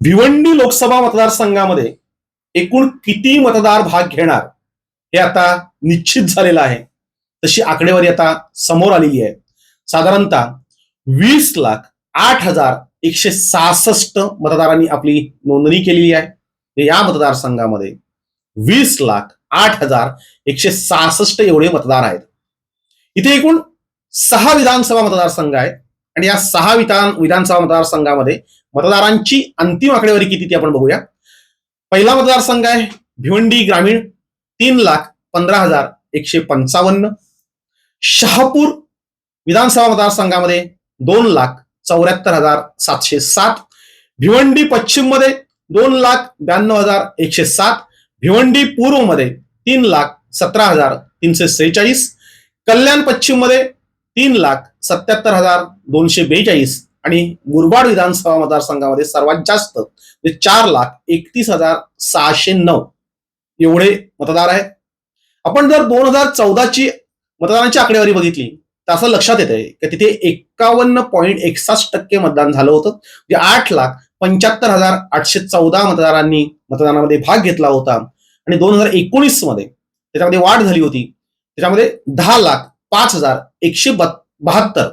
भिवंडी लोकसभा मतदारसंघामध्ये एकूण किती मतदार भाग घेणार हे आता निश्चित झालेलं आहे. तशी आकडेवारी आता समोर आलेली आहे. साधारणतः वीस लाख आठ हजार एकशे सहासष्ट मतदारांनी आपली नोंदणी केलेली आहे. या मतदारसंघामध्ये वीस लाख आठ हजार एकशे सहासष्ट एवढे मतदार आहेत. इथे एकूण सहा विधानसभा मतदारसंघ आहेत. आणि या सहा विधान विधानसभा मतदारसंघामध्ये मतदारांची अंतिम आकडेवारी किती ती आपण बघूया. पहिला मतदारसंघ आहे भिवंडी ग्रामीण तीन लाख पंधरा हजार एकशे पंचावन्न. शहापूर विधानसभा मतदारसंघामध्ये दोन लाख चौऱ्याहत्तर हजार सातशे सात. भिवंडी पश्चिममध्ये दोन लाख ब्याण्णव हजार एकशे सात. भिवंडी पूर्वमध्ये तीन लाख सतरा हजार तीनशे सेहेचाळीस. कल्याण पश्चिममध्ये तीन लाख सत्याहत्तर हजार दोनशे बेचाळीस. आणि मुरबाड विधानसभा मतदारसंघामध्ये सर्वात जास्त म्हणजे चार लाख एकतीस हजार सहाशे नऊ एवढे मतदार आहेत. आपण जर दोन हजार चौदाची मतदानाची आकडेवारी बघितली तर असं लक्षात येत आहे की तिथे एक्कावन्न पॉईंट एकसष्ट टक्के मतदान झालं होतं. म्हणजे आठ लाख पंच्याहत्तर हजार आठशे चौदा मतदारांनी मतदानामध्ये भाग घेतला होता. आणि दोन हजार एकोणीसमध्ये त्याच्यामध्ये वाढ झाली होती. त्याच्यामध्ये दहा लाख पाच हजार एकशे बहात्तर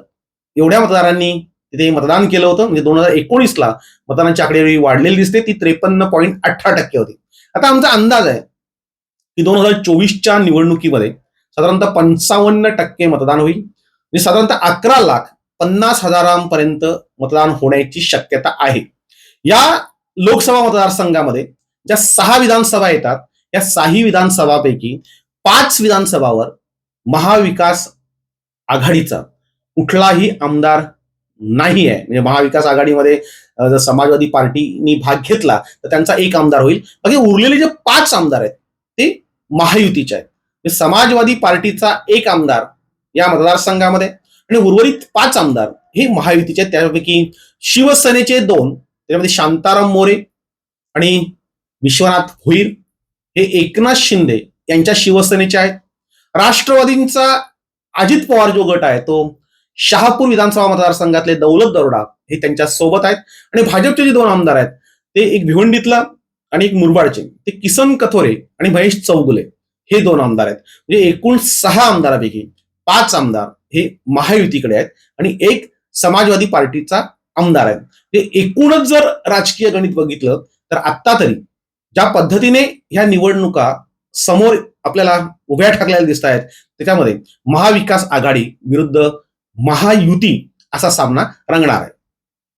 एवढ्या मतदारांनी तिथे मतदान केलं होतं. म्हणजे दोन हजार एकोणीसला मतदानाची आकडेवारी वाढलेली दिसते. ती त्रेपन्न पॉईंट अठरा टक्के होती. आता आमचा अंदाज आहे की दोन हजार चोवीसच्या निवडणुकीमध्ये साधारणतः पंचावन्न टक्के मतदान होईल. म्हणजे साधारणतः अकरा लाख पन्नास हजारांपर्यंत मतदान होण्याची शक्यता आहे. या लोकसभा मतदारसंघामध्ये ज्या सहा विधानसभा येतात या सहा विधानसभापैकी पाच विधानसभावर महाविकास आघाडीचा कुठलाही आमदार नाही आहे म्हणजे महाविकास आघाडीमध्ये जर समाजवादी पार्टीनी भाग घेतला तर त्यांचा एक आमदार होईल. बाकी उरलेले जे पाच आमदार आहेत ते महायुतीचे आहेत. म्हणजे समाजवादी पार्टीचा एक आमदार या मतदारसंघामध्ये आणि उर्वरित पाच आमदार हे महायुतीचे आहेत. त्यापैकी शिवसेनेचे दोन त्याच्यामध्ये शांताराम मोरे आणि विश्वनाथ भोईर हे एकनाथ शिंदे यांच्या शिवसेनेचे आहेत. राष्ट्रवादींचा अजित पवार जो गट आहे तो शहापूर विधानसभा मतदारसंघातले दौलत दरोडा हे त्यांच्यासोबत आहेत. आणि भाजपचे जे दोन आमदार आहेत ते एक भिवंडीतला आणि एक मुरबाडचे. ते किसन कथोरे आणि महेश चौगुले हे दोन आमदार आहेत. म्हणजे एकूण सहा आमदारापैकी पाच आमदार हे महायुतीकडे आहेत आणि एक समाजवादी पार्टीचा आमदार आहे म्हणजे एकूणच जर राजकीय गणित बघितलं तर आत्ता तरी ज्या पद्धतीने ह्या निवडणुका समोर आपल्याला उभ्या ठाकलेल्या दिसत आहेत त्याच्यामध्ये महाविकास आघाडी विरुद्ध महायुती असा सामना रंगणार आहे.